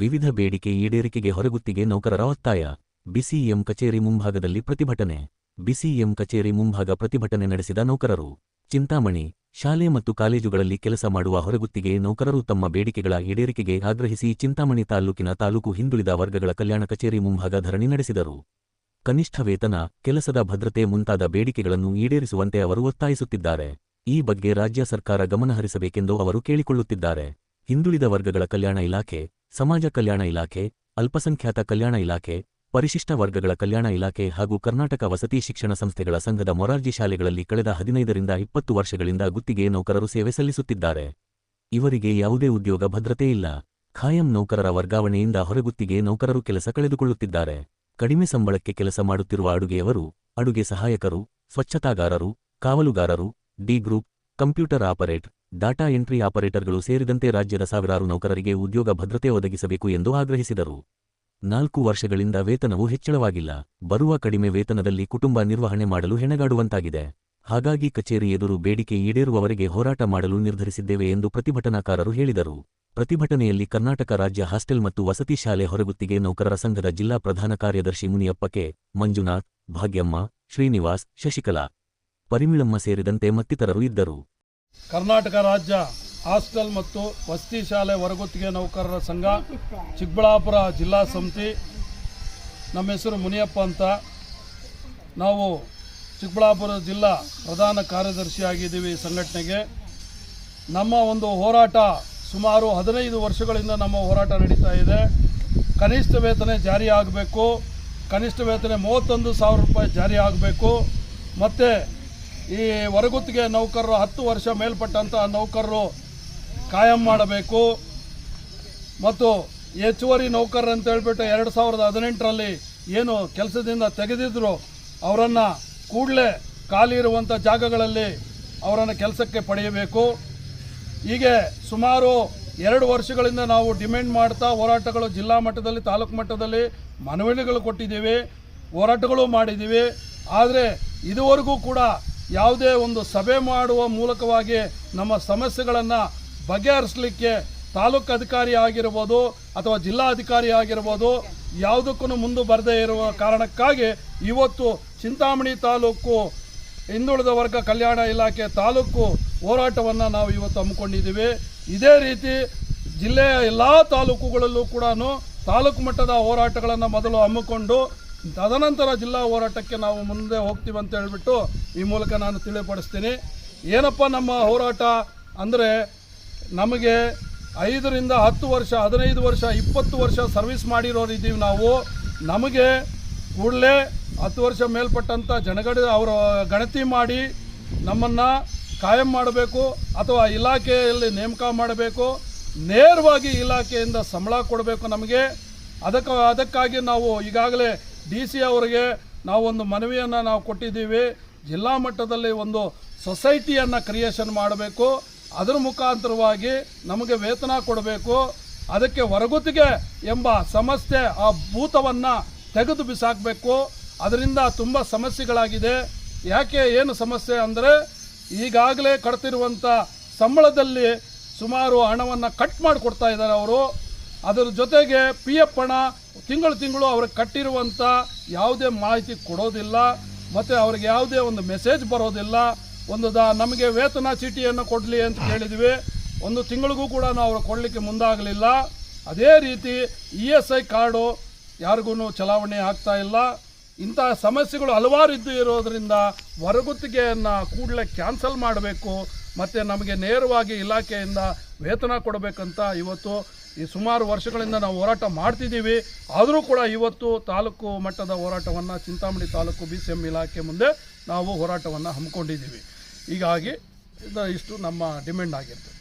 ವಿವಿಧ ಬೇಡಿಕೆ ಈಡೇರಿಕೆಗೆ ಹೊರಗುತ್ತಿಗೆ ನೌಕರರ ಒತ್ತಾಯ. ಬಿಸಿಎಂ ಕಚೇರಿ ಮುಂಭಾಗದಲ್ಲಿ ಪ್ರತಿಭಟನೆ. ಬಿಸಿಎಂ ಕಚೇರಿ ಮುಂಭಾಗ ಪ್ರತಿಭಟನೆ ನಡೆಸಿದ ನೌಕರರು. ಚಿಂತಾಮಣಿ, ಶಾಲೆ ಮತ್ತು ಕಾಲೇಜುಗಳಲ್ಲಿ ಕೆಲಸ ಮಾಡುವ ಹೊರಗುತ್ತಿಗೆ ನೌಕರರು ತಮ್ಮ ಬೇಡಿಕೆಗಳ ಈಡೇರಿಕೆಗೆ ಆಗ್ರಹಿಸಿ ಚಿಂತಾಮಣಿ ತಾಲೂಕಿನ ತಾಲೂಕು ಹಿಂದುಳಿದ ವರ್ಗಗಳ ಕಲ್ಯಾಣ ಕಚೇರಿ ಮುಂಭಾಗ ಧರಣಿ ನಡೆಸಿದರು. ಕನಿಷ್ಠ ವೇತನ, ಕೆಲಸದ ಭದ್ರತೆ ಮುಂತಾದ ಬೇಡಿಕೆಗಳನ್ನು ಈಡೇರಿಸುವಂತೆ ಅವರು ಒತ್ತಾಯಿಸುತ್ತಿದ್ದಾರೆ. ಈ ಬಗ್ಗೆ ರಾಜ್ಯ ಸರ್ಕಾರ ಗಮನಹರಿಸಬೇಕೆಂದು ಅವರು ಕೇಳಿಕೊಳ್ಳುತ್ತಿದ್ದಾರೆ. ಹಿಂದುಳಿದ ವರ್ಗಗಳ ಕಲ್ಯಾಣ ಇಲಾಖೆ ಸಮಾಜ ಕಲ್ಯಾಣ ಇಲಾಖೆ, ಅಲ್ಪಸಂಖ್ಯಾತ ಕಲ್ಯಾಣ ಇಲಾಖೆ, ಪರಿಶಿಷ್ಟ ವರ್ಗಗಳ ಕಲ್ಯಾಣ ಇಲಾಖೆ ಹಾಗೂ ಕರ್ನಾಟಕ ವಸತಿ ಶಿಕ್ಷಣ ಸಂಸ್ಥೆಗಳ ಸಂಘದ ಮೊರಾರ್ಜಿ ಶಾಲೆಗಳಲ್ಲಿ ಕಳೆದ ಹದಿನೈದರಿಂದ ಇಪ್ಪತ್ತು ವರ್ಷಗಳಿಂದ ಗುತ್ತಿಗೆ ನೌಕರರು ಸೇವೆ ಸಲ್ಲಿಸುತ್ತಿದ್ದಾರೆ. ಇವರಿಗೆ ಯಾವುದೇ ಉದ್ಯೋಗ ಭದ್ರತೆ ಇಲ್ಲ. ಖಾಯಂ ನೌಕರರ ವರ್ಗಾವಣೆಯಿಂದ ಹೊರಗುತ್ತಿಗೆ ನೌಕರರು ಕೆಲಸ ಕಳೆದುಕೊಳ್ಳುತ್ತಿದ್ದಾರೆ. ಕಡಿಮೆ ಸಂಬಳಕ್ಕೆ ಕೆಲಸ ಮಾಡುತ್ತಿರುವ ಅಡುಗೆಯವರು, ಅಡುಗೆ ಸಹಾಯಕರು, ಸ್ವಚ್ಛತಾಗಾರರು, ಕಾವಲುಗಾರರು, D group, computer operate data entry ಆಪರೇಟರ್ಗಳು ಸೇರಿದಂತೆ ರಾಜ್ಯದ ಸಾವಿರಾರು ನೌಕರರಿಗೆ ಉದ್ಯೋಗ ಭದ್ರತೆ ಒದಗಿಸಬೇಕು ಎಂದು ಆಗ್ರಹಿಸಿದರು. ನಾಲ್ಕು ವರ್ಷಗಳಿಂದ ವೇತನವು ಹೆಚ್ಚಳವಾಗಿಲ್ಲ. ಬರುವ ಕಡಿಮೆ ವೇತನದಲ್ಲಿ ಕುಟುಂಬ ನಿರ್ವಹಣೆ ಮಾಡಲು ಹೆಣಗಾಡುವಂತಾಗಿದೆ. ಹಾಗಾಗಿ ಕಚೇರಿ ಎದುರು ಬೇಡಿಕೆ ಈಡೇರುವವರೆಗೆ ಹೋರಾಟ ಮಾಡಲು ನಿರ್ಧರಿಸಿದ್ದೇವೆ ಎಂದು ಪ್ರತಿಭಟನಾಕಾರರು ಹೇಳಿದರು. ಪ್ರತಿಭಟನೆಯಲ್ಲಿ ಕರ್ನಾಟಕ ರಾಜ್ಯ ಹಾಸ್ಟೆಲ್ ಮತ್ತು ವಸತಿ ಶಾಲೆ ಹೊರಗುತ್ತಿಗೆ ನೌಕರರ ಸಂಘದ ಜಿಲ್ಲಾ ಪ್ರಧಾನ ಕಾರ್ಯದರ್ಶಿ ಮುನಿಯಪ್ಪಕೆ ಮಂಜುನಾಥ್, ಭಾಗ್ಯಮ್ಮ, ಶ್ರೀನಿವಾಸ್, ಶಶಿಕಲಾ, ಪರಿಮಿಳಮ್ಮ ಸೇರಿದಂತೆ ಮತ್ತಿತರರು ಇದ್ದರು. ಕರ್ನಾಟಕ ರಾಜ್ಯ ಹಾಸ್ಟೆಲ್ ಮತ್ತು ವಸತಿ ಶಾಲೆ ಹೊರಗುತ್ತಿಗೆ ನೌಕರರ ಸಂಘ ಚಿಕ್ಕಬಳ್ಳಾಪುರ ಜಿಲ್ಲಾ ಸಮಿತಿ. ನಮ್ಮ ಹೆಸರು ಮುನಿಯಪ್ಪ ಅಂತ. ನಾವು ಚಿಕ್ಕಬಳ್ಳಾಪುರ ಜಿಲ್ಲಾ ಪ್ರಧಾನ ಕಾರ್ಯದರ್ಶಿಯಾಗಿದ್ದೀವಿ ಈ ಸಂಘಟನೆಗೆ. ನಮ್ಮ ಒಂದು ಹೋರಾಟ ಸುಮಾರು ಹದಿನೈದು ವರ್ಷಗಳಿಂದ ನಮ್ಮ ಹೋರಾಟ ನಡೀತಾ ಇದೆ. ಕನಿಷ್ಠ ವೇತನ ಜಾರಿ ಆಗಬೇಕು. ಕನಿಷ್ಠ ವೇತನ ಮೂವತ್ತೊಂದು ಸಾವಿರ ರೂಪಾಯಿ ಜಾರಿ ಆಗಬೇಕು. ಮತ್ತು ಈ ಹೊರಗುತ್ತಿಗೆ ನೌಕರರು ಹತ್ತು ವರ್ಷ ಮೇಲ್ಪಟ್ಟಂಥ ನೌಕರರು ಕಾಯಂ ಮಾಡಬೇಕು. ಮತ್ತು ಹೆಚ್ಚುವರಿ ನೌಕರರು ಅಂತ ಹೇಳ್ಬಿಟ್ಟು ಎರಡು ಸಾವಿರದ ಹದಿನೆಂಟರಲ್ಲಿ ಏನು ಕೆಲಸದಿಂದ ತೆಗೆದಿದ್ರು, ಅವರನ್ನು ಕೂಡಲೇ ಖಾಲಿ ಇರುವಂಥ ಜಾಗಗಳಲ್ಲಿ ಅವರನ್ನು ಕೆಲಸಕ್ಕೆ ಪಡೆಯಬೇಕು. ಹೀಗೆ ಸುಮಾರು ಎರಡು ವರ್ಷಗಳಿಂದ ನಾವು ಡಿಮ್ಯಾಂಡ್ ಮಾಡ್ತಾ ಹೋರಾಟಗಳು ಜಿಲ್ಲಾ ಮಟ್ಟದಲ್ಲಿ, ತಾಲೂಕು ಮಟ್ಟದಲ್ಲಿ ಮನವಿಗಳು ಕೊಟ್ಟಿದ್ದೀವಿ, ಹೋರಾಟಗಳು ಮಾಡಿದ್ದೀವಿ. ಆದರೆ ಇದುವರೆಗೂ ಕೂಡ ಯಾವುದೇ ಒಂದು ಸಭೆ ಮಾಡುವ ಮೂಲಕವಾಗಿ ನಮ್ಮ ಸಮಸ್ಯೆಗಳನ್ನು ಬಗೆಹರಿಸಲಿಕ್ಕೆ ತಾಲೂಕು ಅಧಿಕಾರಿ ಆಗಿರ್ಬೋದು ಅಥವಾ ಜಿಲ್ಲಾಧಿಕಾರಿ ಆಗಿರ್ಬೋದು ಯಾವುದಕ್ಕೂ ಮುಂದೆ ಬರದೇ ಇರುವ ಕಾರಣಕ್ಕಾಗಿ ಇವತ್ತು ಚಿಂತಾಮಣಿ ತಾಲೂಕು ಹಿಂದುಳಿದ ವರ್ಗ ಕಲ್ಯಾಣ ಇಲಾಖೆ ತಾಲೂಕು ಹೋರಾಟವನ್ನು ನಾವು ಇವತ್ತು ಹಮ್ಮಿಕೊಂಡಿದ್ದೀವಿ. ಇದೇ ರೀತಿ ಜಿಲ್ಲೆಯ ಎಲ್ಲ ತಾಲೂಕುಗಳಲ್ಲೂ ಕೂಡ ತಾಲೂಕು ಮಟ್ಟದ ಹೋರಾಟಗಳನ್ನು ಮೊದಲು ಹಮ್ಮಿಕೊಂಡು ತದನಂತರ ಜಿಲ್ಲಾ ಹೋರಾಟಕ್ಕೆ ನಾವು ಮುಂದೆ ಹೋಗ್ತೀವಿ ಅಂತ ಹೇಳ್ಬಿಟ್ಟು ಈ ಮೂಲಕ ನಾನು ತಿಳಿಪಡಿಸ್ತೀನಿ. ಏನಪ್ಪ ನಮ್ಮ ಹೋರಾಟ ಅಂದರೆ ನಮಗೆ ಐದರಿಂದ ಹತ್ತು ವರ್ಷ, ಹದಿನೈದು ವರ್ಷ, ಇಪ್ಪತ್ತು ವರ್ಷ ಸರ್ವಿಸ್ ಮಾಡಿರೋರು ಇದ್ದೀವಿ ನಾವು. ನಮಗೆ ಕೂಡಲೇ ಹತ್ತು ವರ್ಷ ಮೇಲ್ಪಟ್ಟಂಥ ಜನಗಣ ಅವರು ಗಣತಿ ಮಾಡಿ ನಮ್ಮನ್ನು ಕಾಯಂ ಮಾಡಬೇಕು ಅಥವಾ ಇಲಾಖೆಯಲ್ಲಿ ನೇಮಕ ಮಾಡಬೇಕು. ನೇರವಾಗಿ ಇಲಾಖೆಯಿಂದ ಸಂಬಳ ಕೊಡಬೇಕು ನಮಗೆ. ಅದಕ್ಕೆ, ಅದಕ್ಕಾಗಿ ನಾವು ಈಗಾಗಲೇ ಡಿ ಸಿ ಅವರಿಗೆ ನಾವೊಂದು ಮನವಿಯನ್ನು ನಾವು ಕೊಟ್ಟಿದ್ದೀವಿ. ಜಿಲ್ಲಾ ಮಟ್ಟದಲ್ಲಿ ಒಂದು ಸೊಸೈಟಿಯನ್ನು ಕ್ರಿಯೇಷನ್ ಮಾಡಬೇಕು. ಅದರ ಮುಖಾಂತರವಾಗಿ ನಮಗೆ ವೇತನ ಕೊಡಬೇಕು. ಅದಕ್ಕೆ ಹೊರಗುತ್ತಿಗೆ ಎಂಬ ಸಮಸ್ಯೆ ಆ ಭೂತವನ್ನು ತೆಗೆದು ಬಿಸಾಕಬೇಕು. ಅದರಿಂದ ತುಂಬ ಸಮಸ್ಯೆಗಳಾಗಿದೆ. ಯಾಕೆ ಏನು ಸಮಸ್ಯೆ ಅಂದರೆ ಈಗಾಗಲೇ ಕಡ್ತಿರುವಂಥ ಸಂಬಳದಲ್ಲಿ ಸುಮಾರು ಹಣವನ್ನು ಕಟ್ ಮಾಡಿಕೊಡ್ತಾ ಇದ್ದಾರೆ ಅವರು. ಅದರ ಜೊತೆಗೆ ಪಿ ಎಫ್ ಹಣ ತಿಂಗಳು ತಿಂಗಳು ಅವ್ರಿಗೆ ಕಟ್ಟಿರುವಂಥ ಯಾವುದೇ ಮಾಹಿತಿ ಕೊಡೋದಿಲ್ಲ, ಮತ್ತು ಅವ್ರಿಗೆ ಯಾವುದೇ ಒಂದು ಮೆಸೇಜ್ ಬರೋದಿಲ್ಲ. ಒಂದು ದ ನಮಗೆ ವೇತನ ಚೀಟಿಯನ್ನು ಕೊಡಲಿ ಅಂತ ಕೇಳಿದ್ವಿ. ಒಂದು ತಿಂಗಳಿಗೂ ಕೂಡ ನಾವು ಅವ್ರು ಕೊಡಲಿಕ್ಕೆ ಮುಂದಾಗಲಿಲ್ಲ. ಅದೇ ರೀತಿ ಇ ಎಸ್ ಐ ಕಾರ್ಡು ಯಾರಿಗೂ ಚಲಾವಣೆ ಆಗ್ತಾ ಇಲ್ಲ. ಇಂತಹ ಸಮಸ್ಯೆಗಳು ಹಲವಾರು ಇದ್ದು ಇರೋದರಿಂದ ಹೊರಗುತ್ತಿಗೆಯನ್ನು ಕೂಡಲೇ ಕ್ಯಾನ್ಸಲ್ ಮಾಡಬೇಕು, ಮತ್ತು ನಮಗೆ ನೇರವಾಗಿ ಇಲಾಖೆಯಿಂದ ವೇತನ ಕೊಡಬೇಕಂತ ಇವತ್ತು ಈ ಸುಮಾರು ವರ್ಷಗಳಿಂದ ನಾವು ಹೋರಾಟ ಮಾಡ್ತಿದ್ದೀವಿ. ಆದರೂ ಕೂಡ ಇವತ್ತು ತಾಲೂಕು ಮಟ್ಟದ ಹೋರಾಟವನ್ನು Chintamani taluk B C M ಇಲಾಖೆ ಮುಂದೆ ನಾವು ಹೋರಾಟವನ್ನು ಹಮ್ಮಿಕೊಂಡಿದ್ದೀವಿ. ಹೀಗಾಗಿ ಇಷ್ಟು ನಮ್ಮ ಡಿಮ್ಯಾಂಡ್ ಆಗಿರ್ತದೆ.